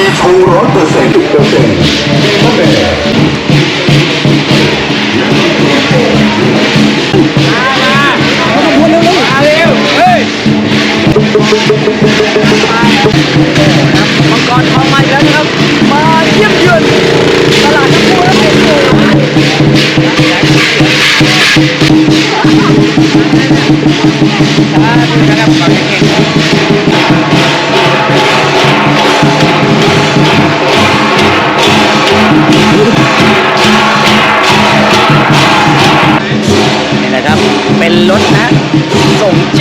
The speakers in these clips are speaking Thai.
ปีชงร้อยเปอร์เซ็นต์เปอร์เซ็นต์นั่นเองมังกรทองมาแล้วนะครับ มาเยี่ยมเยือนตลาดน้ำพุแล้วโอ้โหนี่แห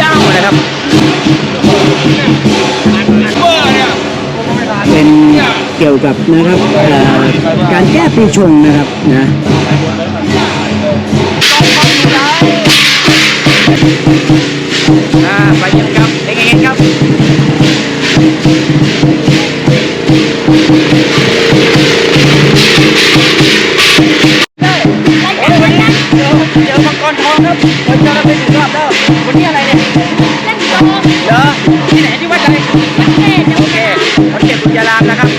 ส่งเจ้านะครับ เป็นเกี่ยวกับนะครับเอ่อการแก้ปีชงนะครับนะอ่าไปยิงครับเด็กเองครับโอ้ยวันนี้เจอเจอมังกรทองครับเคยเจอกันไปหนึ่งรอบแล้ว วันนี้อะไรเนี่ยเหรอที่ไหนที่วัดอะไรโอเควัดเก็บบุญยารามนะครับ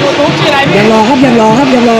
โอ้ช่องยูทูบชื่ออะไรพี่ยังรอครับยังรอครับยังรอ